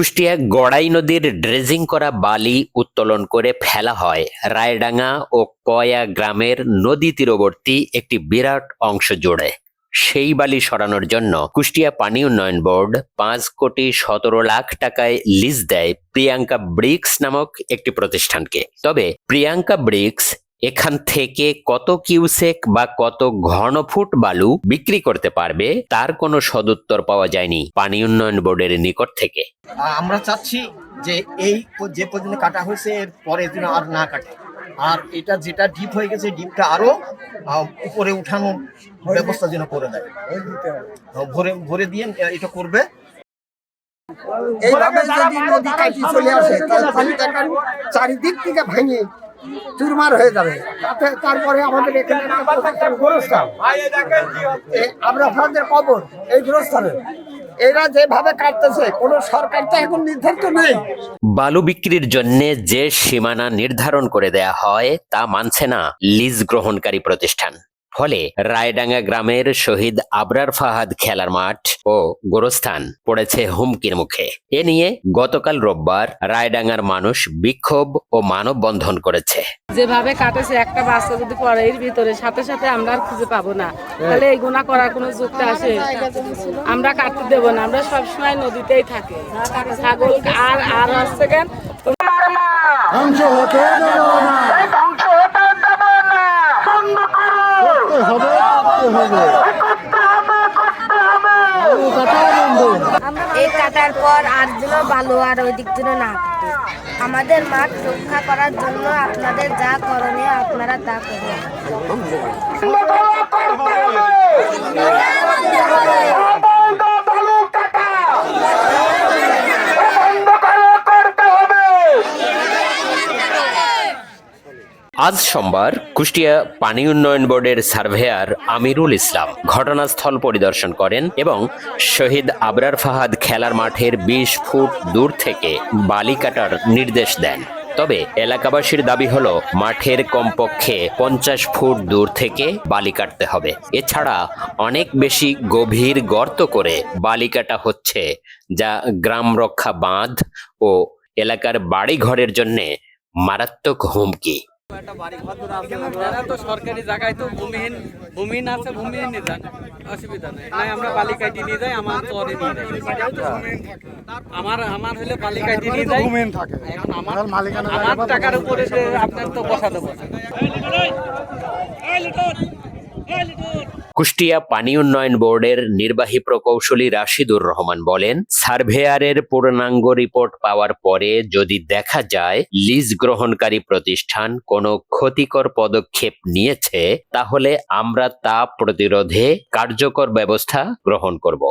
কুষ্টিয়া গড়াই নদীর ড্রেজিং করা বালি উত্তোলন করে ফেলা হয়। রায়ডাঙ্গা ও কয়া গ্রামের নদী তীরবর্তী একটি বিরাট অংশ জুড়ে। সেই বালি সরানোর জন্য কুষ্টিয়া পানি উন্নয়ন বোর্ড পাঁচ কোটি সতেরো লাখ টাকায় লিজ দেয় প্রিয়াঙ্কা ব্রিক্স নামক একটি প্রতিষ্ঠানকে। তবে প্রিয়াঙ্কা ব্রিক্স এখান থেকে কত কিউসেক বা কত ঘনফুট বালু বিক্রি করতে পারবে তার কোনো সদুত্তর পাওয়া যায়নি পানি উন্নয়ন বোর্ডের নিকট থেকে। আমরা চাচ্ছি যে এই যে পর্যন্ত কাটা হয়েছে এর পরে যেন আর না কাটে। আর এটা যেটা ডিপ হয়ে গেছে ডিপটা আরও উপরে উঠানোর ব্যবস্থা যেন করে দেয়। ভরে ভরে দিয়ে এটা করবে। এইভাবে যদি নদী কাটি চলে আসে তাহলে চারিদিক থেকে ভেঙে চুরমার হয়ে যাবে। তাতে তারপরে আমাদের এখানে গোরস্থান। আমরা আপনাদের কবর এই গোরস্থানে এরা যেভাবে কাটতেছে কোনো সরকার তো এখন নির্ধারিত নেই। বালু বিক্রির জন্য যে সীমানা নির্ধারণ করে দেয়া হয় তা মানছে না লিজ গ্রহণকারী প্রতিষ্ঠান। ফলে রায়ডাঙ্গা গ্রামের শহীদ আবরার ফাহাদ খেলার মাঠ ও গোরস্থান পড়েছে হুমকির মুখে। এ নিয়ে গতকাল রোববার রায়ডাঙ্গার মানুষ বিক্ষোভ ও মানববন্ধন করেছে। যেভাবে কাটেছে, একটা বাচ্চা যদি পড়ে এর ভিতরে, সাথে সাথে আমরা আর খুঁজে পাবো না। তাহলে এই গুণা করার কোনো যুক্তি আসে? আমরা কাটতে দেবো না, আমরা সবসময় নদীতেই থাকি। ছাগল আর আর হচ্ছে কেন ধ্বংস হতে দেব না করতে হবে করতে হবে। এই কাটার পর আর যেন ভালো আর ওই দিক যেন না আমাদের মাঠ রক্ষা করার জন্য আপনাদের যা করণীয় আপনারা তা করুন। আজ সোমবার কুষ্টিয়া পানি উন্নয়ন বোর্ডের সার্ভেয়ার আমিরুল ইসলাম ঘটনাস্থল পরিদর্শন করেন এবং শহীদ আবরার ফাহাদ খেলার মাঠের বিশ ফুট দূর থেকে বালি কাটার নির্দেশ দেন। তবে এলাকাবাসীর দাবি হলো, মাঠের কমপক্ষে পঞ্চাশ ফুট দূর থেকে বালি কাটতে হবে। এছাড়া অনেক বেশি গভীর গর্ত করে বালি কাটা হচ্ছে, যা গ্রাম রক্ষা বাঁধ ও এলাকার বাড়ি ঘরের জন্যে মারাত্মক হুমকি। এরা তো সরকারি জায়গায় তো ভূমিহীন ভূমিহীন আছে ভূমিহীন নিয়ে যান অসুবিধা নেই। নাই আমরা বালি কাটি নিয়ে যাই আমার চরে নিয়ে যাই আমার আমার হলে বালিকাটি নিয়ে যাই। এখন আমার আমার টাকার উপরে আপনার তো বসা। দেবো কুষ্টিয়া পানি উন্নয়ন বোর্ডের নির্বাহী প্রকৌশলী রাশিদুর রহমান বলেন, সার্ভেয়ারের পূর্ণাঙ্গ রিপোর্ট পাওয়ার পরে যদি দেখা যায় লিজ গ্রহণকারী প্রতিষ্ঠান কোনো ক্ষতিকর পদক্ষেপ নিয়েছে, তাহলে আমরা তা প্রতিরোধে কার্যকর ব্যবস্থা গ্রহণ করব।